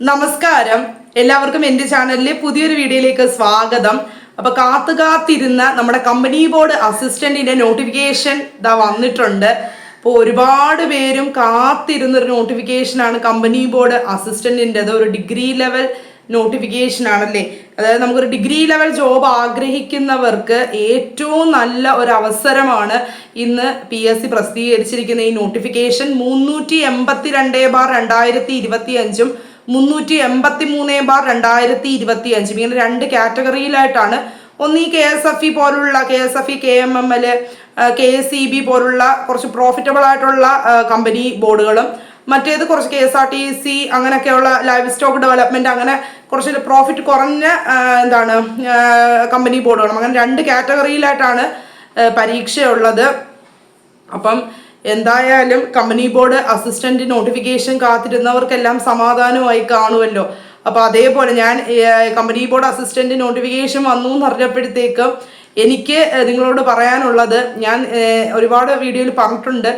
നമസ്കാരം. എല്ലാവർക്കും എന്റെ ചാനലിലെ പുതിയൊരു വീഡിയോയിലേക്ക് സ്വാഗതം. അപ്പൊ കാത്തു കാത്തിരുന്ന നമ്മുടെ കമ്പനി ബോർഡ് അസിസ്റ്റന്റിന്റെ നോട്ടിഫിക്കേഷൻ ഇതാ വന്നിട്ടുണ്ട്. അപ്പോൾ ഒരുപാട് പേരും കാത്തിരുന്ന ഒരു നോട്ടിഫിക്കേഷനാണ് കമ്പനി ബോർഡ് അസിസ്റ്റന്റിന്റെത് ഒരു ഡിഗ്രി ലെവൽ നോട്ടിഫിക്കേഷൻ ആണല്ലേ? അതായത് നമുക്കൊരു ഡിഗ്രി ലെവൽ ജോബ് ആഗ്രഹിക്കുന്നവർക്ക് ഏറ്റവും നല്ല ഒരു അവസരമാണ് ഇന്ന് പി എസ് സി പ്രസിദ്ധീകരിച്ചിരിക്കുന്ന ഈ നോട്ടിഫിക്കേഷൻ മുന്നൂറ്റി എൺപത്തി രണ്ട് ബാർ രണ്ടായിരത്തി ഇരുപത്തി അഞ്ചും മുന്നൂറ്റി എൺപത്തി മൂന്ന് ബാർ രണ്ടായിരത്തി ഇരുപത്തി അഞ്ച് ഇങ്ങനെ രണ്ട് കാറ്റഗറിയിലായിട്ടാണ്. ഒന്ന് ഈ കെ എസ് എഫ് ഇ പോലുള്ള K S F E K M M L K S E B പോലുള്ള കുറച്ച് പ്രോഫിറ്റബിൾ ആയിട്ടുള്ള കമ്പനി ബോർഡുകളും മറ്റേത് കുറച്ച് K S R T C അങ്ങനെയൊക്കെയുള്ള ലൈഫ് സ്റ്റോക്ക് ഡെവലപ്മെന്റ് അങ്ങനെ കുറച്ച് പ്രോഫിറ്റ് കുറഞ്ഞ എന്താണ് കമ്പനി ബോർഡുകളും അങ്ങനെ രണ്ട് കാറ്റഗറിയിലായിട്ടാണ് പരീക്ഷയുള്ളത്. അപ്പം എന്തായാലും കമ്പനി ബോർഡ് അസിസ്റ്റന്റ് നോട്ടിഫിക്കേഷൻ കാത്തിരുന്നവർക്കെല്ലാം സമാധാനമായി കാണുമല്ലോ. അപ്പൊ അതേപോലെ ഞാൻ കമ്പനി ബോർഡ് അസിസ്റ്റന്റ് നോട്ടിഫിക്കേഷൻ വന്നു എന്ന് അറിഞ്ഞപ്പോഴത്തേക്ക് എനിക്ക് നിങ്ങളോട് പറയാനുള്ളത് ഞാൻ ഒരുപാട് വീഡിയോയിൽ പറഞ്ഞിട്ടുണ്ട്.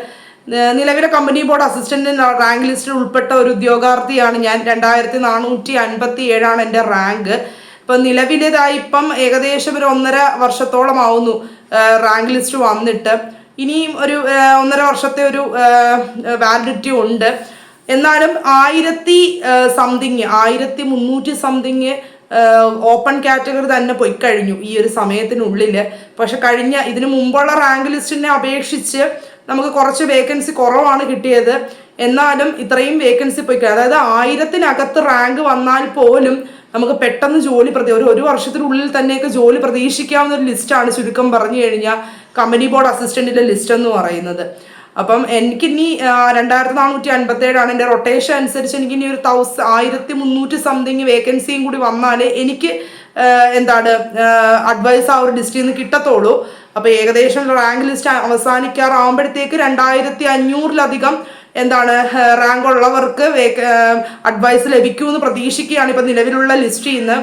നിലവിലെ കമ്പനി ബോർഡ് അസിസ്റ്റന്റ് റാങ്ക് ലിസ്റ്റിൽ ഉൾപ്പെട്ട ഒരു ഉദ്യോഗാർത്ഥിയാണ് ഞാൻ. രണ്ടായിരത്തി നാനൂറ്റി അൻപത്തി ഏഴാണ് എന്റെ റാങ്ക് ഇപ്പം നിലവിലേതായി ഇപ്പം ഏകദേശം ഒരു ഒന്നര വർഷത്തോളം ആവുന്നു റാങ്ക് ലിസ്റ്റ് വന്നിട്ട്. ഇനിയും ഒരു ഒന്നര വർഷത്തെ ഒരു വാലിഡിറ്റി ഉണ്ട്. എന്നാലും ആയിരത്തി സംതിങ് ആയിരത്തി മുന്നൂറ്റി സംതിങ് ഓപ്പൺ കാറ്റഗറി തന്നെ പോയി കഴിഞ്ഞു ഈ ഒരു സമയത്തിനുള്ളിൽ പക്ഷെ കഴിഞ്ഞ ഇതിനു മുമ്പുള്ള റാങ്ക് ലിസ്റ്റിനെ അപേക്ഷിച്ച് നമുക്ക് കുറച്ച് വേക്കൻസി കുറവാണ് കിട്ടിയത്. എന്നാലും ഇത്രയും വേക്കൻസി പോയി അതായത് ആയിരത്തിനകത്ത് റാങ്ക് വന്നാൽ പോലും നമുക്ക് പെട്ടെന്ന് ജോലി പ്രതി ഒരു ഒരു വർഷത്തിനുള്ളിൽ തന്നെയൊക്കെ ജോലി പ്രതീക്ഷിക്കാവുന്ന ഒരു ലിസ്റ്റാണ് ചുരുക്കം പറഞ്ഞു കഴിഞ്ഞാൽ കമ്പനി ബോർഡ് അസിസ്റ്റന്റിന്റെ ലിസ്റ്റ് എന്ന് പറയുന്നത്. അപ്പം എനിക്ക് ഇനി രണ്ടായിരത്തി നാനൂറ്റി അൻപത്തി ഏഴാണ് എന്റെ റൊട്ടേഷൻ അനുസരിച്ച് എനിക്ക് ഇനി ഒരു തൗസ് ആയിരത്തി മുന്നൂറ്റി സംതിങ് വേക്കൻസിയും കൂടി വന്നാലേ എനിക്ക് എന്താണ് അഡ്വൈസ് ആ ഒരു ലിസ്റ്റിൽ നിന്ന് കിട്ടത്തുള്ളൂ. അപ്പോൾ ഏകദേശം റാങ്ക് ലിസ്റ്റ് അവസാനിക്കാറാവുമ്പോഴത്തേക്ക് രണ്ടായിരത്തി അഞ്ഞൂറിലധികം എന്താണ് റാങ്ക് ഉള്ളവർക്ക് അഡ്വൈസ് ലഭിക്കുമെന്ന് പ്രതീക്ഷിക്കുകയാണ് ഇപ്പം നിലവിലുള്ള ലിസ്റ്റിൽ നിന്ന്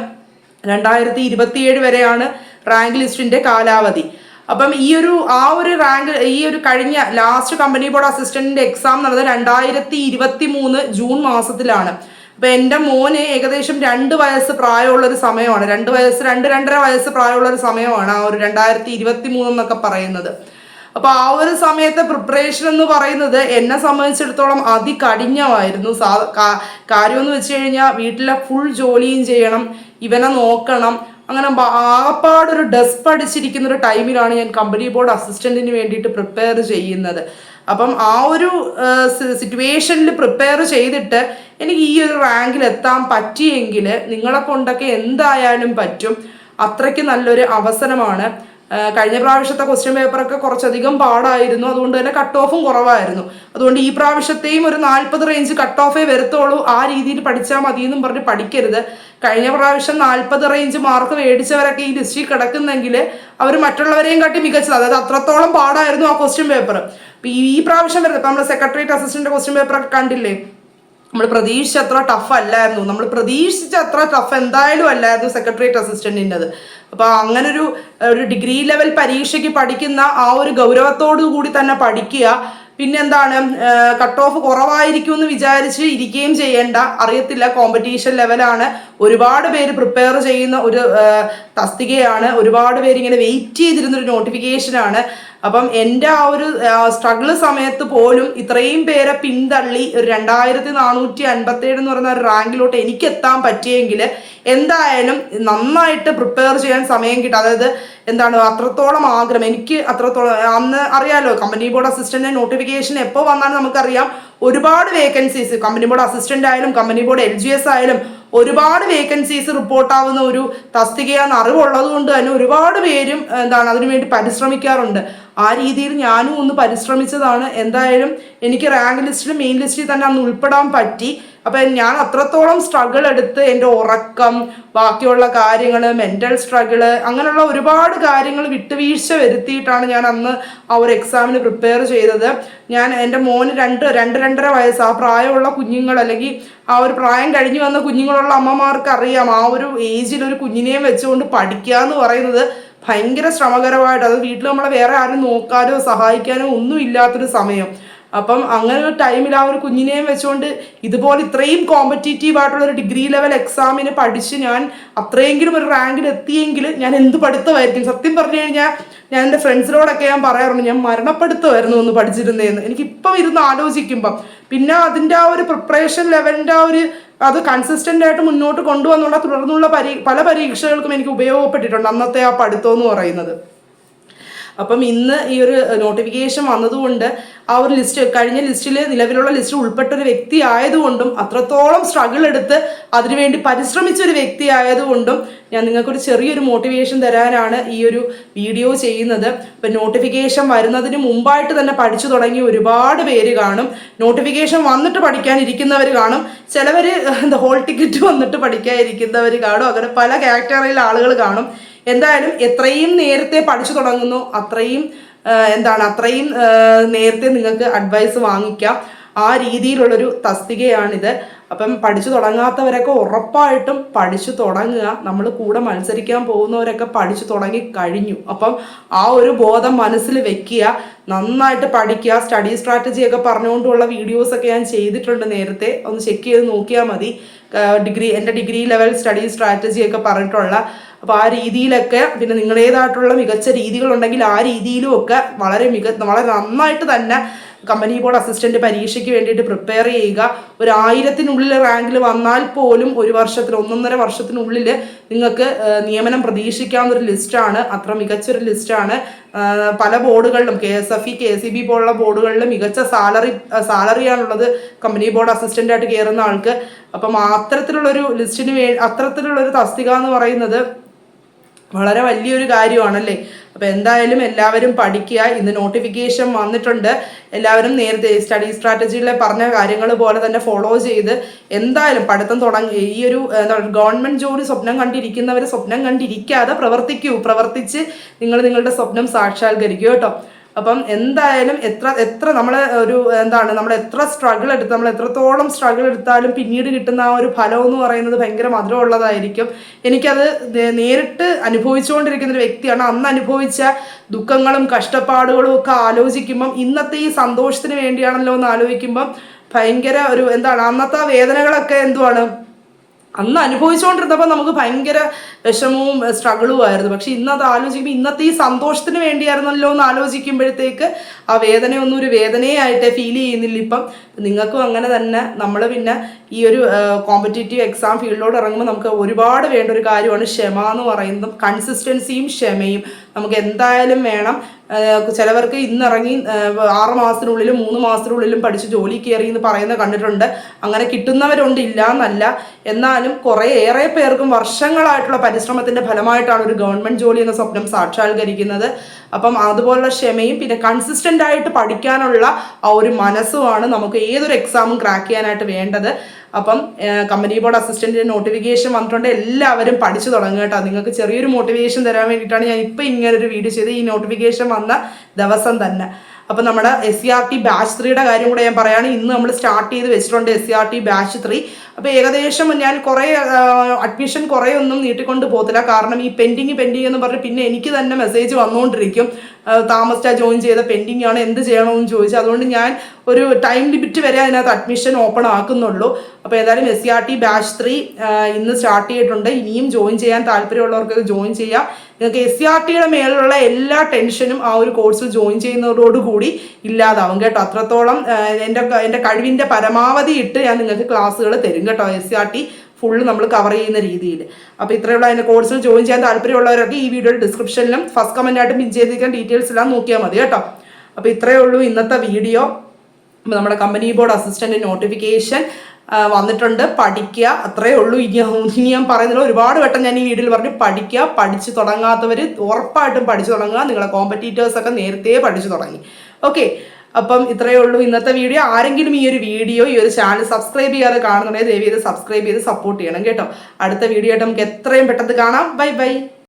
രണ്ടായിരത്തി ഇരുപത്തിയേഴ് വരെയാണ് റാങ്ക് ലിസ്റ്റിന്റെ കാലാവധി. അപ്പം ഈ ഒരു ആ ഒരു റാങ്ക് ഈ ഒരു കഴിഞ്ഞ ലാസ്റ്റ് കമ്പനി ബോർഡ് അസിസ്റ്റന്റിന്റെ എക്സാം നടന്നത് രണ്ടായിരത്തി ഇരുപത്തി മൂന്ന് ജൂൺ മാസത്തിലാണ്. അപ്പൊ എന്റെ മോന് ഏകദേശം രണ്ട് വയസ്സ് പ്രായമുള്ള ഒരു സമയമാണ്. രണ്ട് വയസ്സ് രണ്ട് രണ്ടര വയസ്സ് പ്രായമുള്ള ഒരു സമയമാണ് ആ ഒരു രണ്ടായിരത്തി ഇരുപത്തി മൂന്ന് എന്നൊക്കെ പറയുന്നത്. അപ്പൊ ആ ഒരു സമയത്തെ പ്രിപ്പറേഷൻ എന്ന് പറയുന്നത് എന്നെ സംബന്ധിച്ചിടത്തോളം അതികഠിനമായിരുന്നു. സാ കാര്യമെന്ന് വെച്ച് കഴിഞ്ഞാൽ വീട്ടിലെ ഫുൾ ജോലിയും ചെയ്യണം ഇവനെ നോക്കണം. അങ്ങനെ ആകപ്പാടൊരു ഡെസ്പ് അടിച്ചിരിക്കുന്ന ഒരു ടൈമിലാണ് ഞാൻ കമ്പനി ബോർഡ് അസിസ്റ്റന്റിന് വേണ്ടിയിട്ട് പ്രിപ്പയർ ചെയ്യുന്നത്. അപ്പം ആ ഒരു സിറ്റുവേഷനിൽ പ്രിപ്പയർ ചെയ്തിട്ട് എനിക്ക് ഈ ഒരു റാങ്കിൽ എത്താൻ പറ്റിയെങ്കിൽ നിങ്ങളെ കൊണ്ടൊക്കെ എന്തായാലും പറ്റും. അത്രയ്ക്ക് നല്ലൊരു അവസരമാണ്. കഴിഞ്ഞ പ്രാവശ്യത്തെ ക്വസ്റ്റ്യൻ പേപ്പറൊക്കെ കുറച്ചധികം പാടായിരുന്നു. അതുകൊണ്ട് തന്നെ കട്ട് ഓഫും കുറവായിരുന്നു. അതുകൊണ്ട് ഈ പ്രാവശ്യത്തെയും ഒരു നാൽപ്പത് റേഞ്ച് കട്ട് ഓഫേ വരത്തുള്ളൂ. ആ രീതിയിൽ പഠിച്ചാൽ മതി എന്നും പറഞ്ഞ് പഠിക്കരുത്. കഴിഞ്ഞ പ്രാവശ്യം നാൽപ്പത് റേഞ്ച് മാർക്ക് മേടിച്ചവരൊക്കെ ഈ ലിസ്റ്റിൽ കിടക്കുന്നെങ്കിൽ അവർ മറ്റുള്ളവരെയും കാട്ടി മികച്ചത്. അതായത് അത്രത്തോളം പാടായിരുന്നു ആ ക്വസ്റ്റ്യൻ പേപ്പർ ഈ പ്രാവശ്യം വരുന്നത്. ഇപ്പൊ നമ്മുടെ സെക്രട്ടേറിയറ്റ് അസിസ്റ്റന്റ് ക്വസ്റ്റ്യൻ പേപ്പറൊക്കെ കണ്ടില്ലേ? നമ്മൾ പ്രതീക്ഷിച്ച അത്ര ടഫ് അല്ലായിരുന്നു. നമ്മൾ പ്രതീക്ഷിച്ച അത്ര ടഫ് എന്തായാലും അല്ലായിരുന്നു സെക്രട്ടേറിയറ്റ് അസിസ്റ്റന്റിന്റെത് അപ്പോൾ അങ്ങനെ ഒരു ഒരു ഡിഗ്രി ലെവൽ പരീക്ഷയ്ക്ക് പഠിക്കുന്ന ആ ഒരു ഗൗരവത്തോടു കൂടി തന്നെ പഠിക്കുക. പിന്നെന്താണ് കട്ട് ഓഫ് കുറവായിരിക്കും എന്ന് വിചാരിച്ച് ഇരിക്കുകയും ചെയ്യേണ്ട അറിയത്തില്ല കോമ്പറ്റീഷൻ ലെവലാണ് ഒരുപാട് പേര് പ്രിപ്പയർ ചെയ്യുന്ന ഒരു തസ്തികയാണ്. ഒരുപാട് പേര് ഇങ്ങനെ വെയിറ്റ് ചെയ്തിരുന്ന ഒരു നോട്ടിഫിക്കേഷനാണ് അപ്പം എന്റെ ആ ഒരു സ്ട്രഗിൾ സമയത്ത് പോലും ഇത്രയും പേരെ പിന്തള്ളി ഒരു രണ്ടായിരത്തി നാനൂറ്റി അൻപത്തി ഏഴ് എന്ന് പറയുന്ന ഒരു റാങ്കിലോട്ട് എനിക്ക് എത്താൻ പറ്റിയെങ്കിൽ എന്തായാലും നന്നായിട്ട് പ്രിപ്പയർ ചെയ്യാൻ സമയം കിട്ടും. അതായത് എന്താണ് അത്രത്തോളം ആഗ്രഹം. എനിക്ക് അത്രത്തോളം അന്ന് അറിയാലോ കമ്പനി ബോർഡ് അസിസ്റ്റന്റ് നോട്ടിഫിക്കേഷൻ എപ്പോൾ വന്നാലും നമുക്കറിയാം. ഒരുപാട് വേക്കൻസീസ് കമ്പനി ബോർഡ് അസിസ്റ്റന്റ് ആയാലും company board L G S ആയാലും ഒരുപാട് വേക്കൻസീസ് റിപ്പോർട്ടാവുന്ന ഒരു തസ്തികയാണ് അറിവുള്ളത് കൊണ്ട് തന്നെ ഒരുപാട് പേരും എന്താണ് അതിനുവേണ്ടി പരിശ്രമിക്കാറുണ്ട്. ആ രീതിയിൽ ഞാനും ഒന്ന് പരിശ്രമിച്ചതാണ്. എന്തായാലും എനിക്ക് റാങ്ക് ലിസ്റ്റിൽ മെയിൻ ലിസ്റ്റിൽ തന്നെ അന്ന് ഉൾപ്പെടാൻ പറ്റി. അപ്പം ഞാൻ അത്രത്തോളം സ്ട്രഗിൾ എടുത്ത് എന്റെ ഉറക്കം ബാക്കിയുള്ള കാര്യങ്ങൾ മെന്റൽ സ്ട്രഗിൾ അങ്ങനെയുള്ള ഒരുപാട് കാര്യങ്ങൾ വിട്ടുവീഴ്ച വരുത്തിയിട്ടാണ് ഞാൻ അന്ന് ആ ഒരു എക്സാമിന് പ്രിപ്പയർ ചെയ്തത്. ഞാൻ എന്റെ മോന് രണ്ട് രണ്ട് രണ്ടര വയസ്സ് ആ പ്രായമുള്ള കുഞ്ഞുങ്ങൾ അല്ലെങ്കിൽ ആ ഒരു പ്രായം കഴിഞ്ഞു വന്ന കുഞ്ഞുങ്ങളുള്ള അമ്മമാർക്ക് അറിയാം. ആ ഒരു ഏജിൽ ഒരു കുഞ്ഞിനെയും വെച്ചുകൊണ്ട് പഠിക്കുക എന്ന് പറയുന്നത് ഭയങ്കര ശ്രമകരമായിട്ട്. അത് വീട്ടിൽ നമ്മളെ വേറെ ആരും നോക്കാനോ സഹായിക്കാനോ ഒന്നും ഇല്ലാത്തൊരു സമയം. അപ്പം അങ്ങനെ ഒരു ടൈമിൽ ആ ഒരു കുഞ്ഞിനെയും വെച്ചുകൊണ്ട് ഇതുപോലെ ഇത്രയും കോമ്പറ്റീറ്റീവ് ആയിട്ടുള്ള ഒരു ഡിഗ്രി ലെവൽ എക്സാമിന് പഠിച്ച് ഞാൻ അത്രയെങ്കിലും ഒരു റാങ്കിൽ എത്തിയെങ്കിൽ ഞാൻ എന്ത് പഠിത്തമായിരിക്കും? സത്യം പറഞ്ഞു കഴിഞ്ഞാൽ ഞാൻ എന്റെ ഫ്രണ്ട്സിനോടൊക്കെ ഞാൻ പറയാറുണ്ട് ഞാൻ മരണപ്പെടുത്തുമായിരുന്നു ഒന്ന് പഠിച്ചിരുന്നതെന്ന് എനിക്കിപ്പം ഇരുന്ന് ആലോചിക്കുമ്പം പിന്നെ അതിന്റെ ആ ഒരു പ്രിപ്പറേഷൻ ലെവലിന്റെ ആ ഒരു അത് കൺസിസ്റ്റന്റ് ആയിട്ട് മുന്നോട്ട് കൊണ്ടുവന്നുള്ള തുടർന്നുള്ള പരീ പല പരീക്ഷകൾക്കും എനിക്ക് ഉപയോഗപ്പെട്ടിട്ടുണ്ട് അന്നത്തെ ആ പഠിത്തം എന്ന് പറയുന്നത്. അപ്പം ഇന്ന് ഈ ഒരു നോട്ടിഫിക്കേഷൻ വന്നതുകൊണ്ട് ആ ഒരു ലിസ്റ്റ് കഴിഞ്ഞ ലിസ്റ്റിൽ നിലവിലുള്ള ലിസ്റ്റിൽ ഉൾപ്പെട്ട ഒരു വ്യക്തി ആയതുകൊണ്ടും അത്രത്തോളം സ്ട്രഗിൾ എടുത്ത് അതിനുവേണ്ടി പരിശ്രമിച്ച ഒരു വ്യക്തി ആയതുകൊണ്ടും ഞാൻ നിങ്ങൾക്കൊരു ചെറിയൊരു മോട്ടിവേഷൻ തരാനാണ് ഈ ഒരു വീഡിയോ ചെയ്യുന്നത്. ഇപ്പം നോട്ടിഫിക്കേഷൻ വരുന്നതിന് മുമ്പായിട്ട് തന്നെ പഠിച്ചു തുടങ്ങി ഒരുപാട് പേര് കാണും. നോട്ടിഫിക്കേഷൻ വന്നിട്ട് പഠിക്കാനിരിക്കുന്നവർ കാണും. ചിലവർ എന്താ ഹോൾ ടിക്കറ്റ് വന്നിട്ട് പഠിക്കാനിരിക്കുന്നവർ കാണും. അങ്ങനെ പല കാറ്റഗറിയിൽ ആളുകൾ കാണും. എന്തായാലും എത്രയും നേരത്തെ പഠിച്ചു തുടങ്ങുന്നു അത്രയും എന്താണ് അത്രയും നേരത്തെ നിങ്ങൾക്ക് അഡ്വൈസ് വാങ്ങിക്കാം. ആ രീതിയിലുള്ളൊരു തസ്തികയാണിത്. അപ്പം പഠിച്ചു തുടങ്ങാത്തവരൊക്കെ ഉറപ്പായിട്ടും പഠിച്ചു തുടങ്ങുക. നമ്മൾ കൂടെ മത്സരിക്കാൻ പോകുന്നവരൊക്കെ പഠിച്ചു തുടങ്ങി കഴിഞ്ഞു. അപ്പം ആ ഒരു ബോധം മനസ്സിൽ വെക്കുക. നന്നായിട്ട് പഠിക്കുക. സ്റ്റഡി സ്ട്രാറ്റജി ഒക്കെ പറഞ്ഞുകൊണ്ടുള്ള വീഡിയോസൊക്കെ ഞാൻ ചെയ്തിട്ടുണ്ട് നേരത്തെ. ഒന്ന് ചെക്ക് ചെയ്ത് നോക്കിയാൽ മതി. ഡിഗ്രി എന്റെ ഡിഗ്രി ലെവൽ സ്റ്റഡി സ്ട്രാറ്റജി ഒക്കെ പറഞ്ഞിട്ടുള്ള. അപ്പോൾ ആ രീതിയിലൊക്കെ പിന്നെ നിങ്ങളുടേതായിട്ടുള്ള മികച്ച രീതികളുണ്ടെങ്കിൽ ആ രീതിയിലും ഒക്കെ വളരെ മിക വളരെ നന്നായിട്ട് തന്നെ കമ്പനി ബോർഡ് അസിസ്റ്റന്റ് പരീക്ഷയ്ക്ക് വേണ്ടിയിട്ട് പ്രിപ്പയർ ചെയ്യുക. ഒരു ആയിരത്തിനുള്ളിൽ റാങ്കിൽ വന്നാൽ പോലും ഒരു വർഷത്തിൽ ഒന്നൊന്നര വർഷത്തിനുള്ളിൽ നിങ്ങൾക്ക് നിയമനം പ്രതീക്ഷിക്കാവുന്ന ഒരു ലിസ്റ്റാണ് അത്ര മികച്ചൊരു ലിസ്റ്റാണ് പല ബോർഡുകളിലും K S F E K C B പോലുള്ള ബോർഡുകളിൽ മികച്ച സാലറി സാലറിയാണുള്ളത് കമ്പനി ബോർഡ് അസിസ്റ്റന്റ് ആയിട്ട് കയറുന്ന ആൾക്ക്. അപ്പം അത്തരത്തിലുള്ളൊരു ലിസ്റ്റിന് വേ അത്തരത്തിലുള്ളൊരു തസ്തിക എന്ന് പറയുന്നത് വളരെ വലിയൊരു കാര്യമാണല്ലേ? അപ്പോൾ എന്തായാലും എല്ലാവരും പഠിക്കുക. ഇന്ന് നോട്ടിഫിക്കേഷൻ വന്നിട്ടുണ്ട്. എല്ലാവരും നേരത്തെ സ്റ്റഡി സ്ട്രാറ്റജിയിലെ പറഞ്ഞ കാര്യങ്ങൾ പോലെ തന്നെ ഫോളോ ചെയ്ത് എന്തായാലും പഠിത്തം തുടങ്ങി. ഈ ഒരു ഗവൺമെന്റ് ജോലി സ്വപ്നം കണ്ടിരിക്കുന്നവർ സ്വപ്നം കണ്ടിരിക്കാതെ പ്രവർത്തിക്കൂ. പ്രവർത്തിച്ച് നിങ്ങൾ നിങ്ങളുടെ സ്വപ്നം സാക്ഷാത്കരിക്കൂ കേട്ടോ. അപ്പം എന്തായാലും എത്ര എത്ര നമ്മൾ ഒരു എന്താണ് നമ്മൾ എത്ര സ്ട്രഗിൾ എടുത്ത് നമ്മൾ എത്രത്തോളം സ്ട്രഗിൾ എടുത്താലും പിന്നീട് കിട്ടുന്ന ആ ഒരു ഫലം എന്ന് പറയുന്നത് ഭയങ്കര മധുരമുള്ളതായിരിക്കും. എനിക്കത് നേരിട്ട് അനുഭവിച്ചുകൊണ്ടിരിക്കുന്ന ഒരു വ്യക്തിയാണ്. അന്ന് അനുഭവിച്ച ദുഃഖങ്ങളും കഷ്ടപ്പാടുകളും ഒക്കെ ആലോചിക്കുമ്പം ഇന്നത്തെ ഈ സന്തോഷത്തിന് വേണ്ടിയാണല്ലോ എന്ന് ആലോചിക്കുമ്പം ഭയങ്കര ഒരു എന്താണ് അന്നത്തെ വേദനകളൊക്കെ എന്തുവാണ്? അന്ന് അനുഭവിച്ചുകൊണ്ടിരുന്നപ്പോൾ നമുക്ക് ഭയങ്കര വിഷമവും സ്ട്രഗിളും ആയിരുന്നു. പക്ഷെ ഇന്ന് അത് ആലോചിക്കുമ്പോൾ ഇന്നത്തെ ഈ സന്തോഷത്തിന് വേണ്ടിയായിരുന്നല്ലോ എന്ന് ആലോചിക്കുമ്പോഴത്തേക്ക് ആ വേദനയൊന്നും ഒരു വേദനയായിട്ട് ഫീൽ ചെയ്യുന്നില്ല. ഇപ്പം നിങ്ങൾക്കും അങ്ങനെ തന്നെ. നമ്മൾ പിന്നെ ഈ ഒരു കോമ്പറ്റേറ്റീവ് എക്സാം ഫീൽഡിലോട്ട് ഇറങ്ങുമ്പോൾ നമുക്ക് ഒരുപാട് വേണ്ട ഒരു കാര്യമാണ് ക്ഷമ എന്ന് പറയുന്നതും കൺസിസ്റ്റൻസിയും ക്ഷമയും. നമുക്ക് എന്തായാലും വേണം. ചിലവർക്ക് ഇന്നിറങ്ങി ആറ് മാസത്തിനുള്ളിലും മൂന്ന് മാസത്തിനുള്ളിലും പഠിച്ച് ജോലി കയറി എന്ന് പറയുന്നത് കണ്ടിട്ടുണ്ട്. അങ്ങനെ കിട്ടുന്നവരുണ്ട് ഇല്ല എന്നല്ല എന്നാലും കുറേ ഏറെ പേർക്കും വർഷങ്ങളായിട്ടുള്ള പരിശ്രമത്തിന്റെ ഫലമായിട്ടാണ് ഒരു ഗവൺമെന്റ് ജോലി എന്ന സ്വപ്നം സാക്ഷാത്കരിക്കുന്നത്. അപ്പം അതുപോലുള്ള ക്ഷമയും പിന്നെ കൺസിസ്റ്റന്റ് ആയിട്ട് പഠിക്കാനുള്ള ആ ഒരു മനസ്സുമാണ് നമുക്ക് ഏതൊരു എക്സാമും ക്രാക്ക് ചെയ്യാനായിട്ട് വേണ്ടത്. അപ്പം കമ്പനി ബോർഡ് അസിസ്റ്റന്റിന്റെ നോട്ടിഫിക്കേഷൻ വന്നിട്ടുണ്ട്. എല്ലാവരും പഠിച്ചു തുടങ്ങുക കേട്ടോ. നിങ്ങൾക്ക് ചെറിയൊരു മോട്ടിവേഷൻ തരാൻ വേണ്ടിയിട്ടാണ് ഞാൻ ഇപ്പം ഇങ്ങനെ ഒരു വീഡിയോ ചെയ്ത് ഈ നോട്ടിഫിക്കേഷൻ വന്ന ദിവസം തന്നെ. അപ്പം നമ്മുടെ S C R T batch ത്രീയുടെ കാര്യം കൂടെ ഞാൻ പറയുകയാണ് ഇന്ന് നമ്മൾ സ്റ്റാർട്ട് ചെയ്ത് വെച്ചിട്ടുണ്ട് S C R T batch three അപ്പോൾ ഏകദേശം ഞാൻ കുറേ അഡ്മിഷൻ കുറേ ഒന്നും നീട്ടിക്കൊണ്ട് പോകത്തില്ല. കാരണം ഈ പെൻഡിങ് പെൻഡിങ് എന്ന് പറഞ്ഞ് പിന്നെ എനിക്ക് തന്നെ മെസ്സേജ് വന്നുകൊണ്ടിരിക്കും. താമസിച്ചാ ജോയിൻ ചെയ്ത പെൻഡിങ് ആണ് എന്ത് ചെയ്യണമെന്ന് ചോദിച്ചു അതുകൊണ്ട് ഞാൻ ഒരു ടൈം ലിമിറ്റ് വരെ അതിനകത്ത് അഡ്മിഷൻ ഓപ്പൺ ആക്കുന്നുള്ളൂ. അപ്പോൾ ഏതായാലും S C R T batch three ഇന്ന് സ്റ്റാർട്ട് ചെയ്തിട്ടുണ്ട്. ഇനിയും ജോയിൻ ചെയ്യാൻ താല്പര്യമുള്ളവർക്ക് ജോയിൻ ചെയ്യാം. നിങ്ങൾക്ക് എസ് സി ആർ ടിയുടെ മേലുള്ള എല്ലാ ടെൻഷനും ആ ഒരു കോഴ്സ് ജോയിൻ ചെയ്യുന്നതോടുകൂടി ഇല്ലാതാവും കേട്ടോ. അത്രത്തോളം എന്റെ എന്റെ കഴിവിന്റെ പരമാവധി ഇട്ട് ഞാൻ നിങ്ങൾക്ക് ക്ലാസ്സുകൾ തരും കേട്ടോ S C R T full നമ്മൾ കവർ ചെയ്യുന്ന രീതിയിൽ. അപ്പോൾ ഇത്രയുള്ള അതിന്റെ കോഴ്സിൽ ജോയിൻ ചെയ്യാൻ താല്പര്യമുള്ളവരൊക്കെ ഈ വീഡിയോയുടെ ഡിസ്ക്രിപ്ഷനിലും ഫസ്റ്റ് കമന്റായിട്ട് പിൻ ചെയ്തിരിക്കാൻ ഡീറ്റെയിൽസ് എല്ലാം നോക്കിയാൽ മതി കേട്ടോ. അപ്പോൾ ഇത്രയേ ഉള്ളൂ ഇന്നത്തെ വീഡിയോ അപ്പോൾ നമ്മുടെ കമ്പനി ബോർഡ് അസിസ്റ്റന്റ് നോട്ടിഫിക്കേഷൻ വന്നിട്ടുണ്ട്. പഠിക്കുക അത്രയേ ഉള്ളൂ. ഇനി ഇനി ഞാൻ പറയുന്നില്ല. ഒരുപാട് വട്ടം ഞാൻ ഈ വീഡിയോയിൽ പറഞ്ഞു പഠിക്കുക പഠിച്ചു തുടങ്ങാത്തവർ ഉറപ്പായിട്ടും പഠിച്ചു തുടങ്ങുക. നിങ്ങളെ കോമ്പറ്റീറ്റേഴ്സൊക്കെ നേരത്തെ പഠിച്ചു തുടങ്ങി. ഓക്കെ അപ്പം ഇത്രയേ ഉള്ളൂ. ഇന്നത്തെ വീഡിയോ ആരെങ്കിലും ഈ ഒരു വീഡിയോ ഈ ഒരു ചാനൽ സബ്സ്ക്രൈബ് ചെയ്യാതെ കാണുന്നുണ്ടെങ്കിൽ ദയവ് ചെയ്ത് സബ്സ്ക്രൈബ് ചെയ്ത് സപ്പോർട്ട് ചെയ്യണം കേട്ടോ. അടുത്ത വീഡിയോ ആയിട്ട് നമുക്ക് എത്രയും പെട്ടെന്ന് കാണാം. Bye bye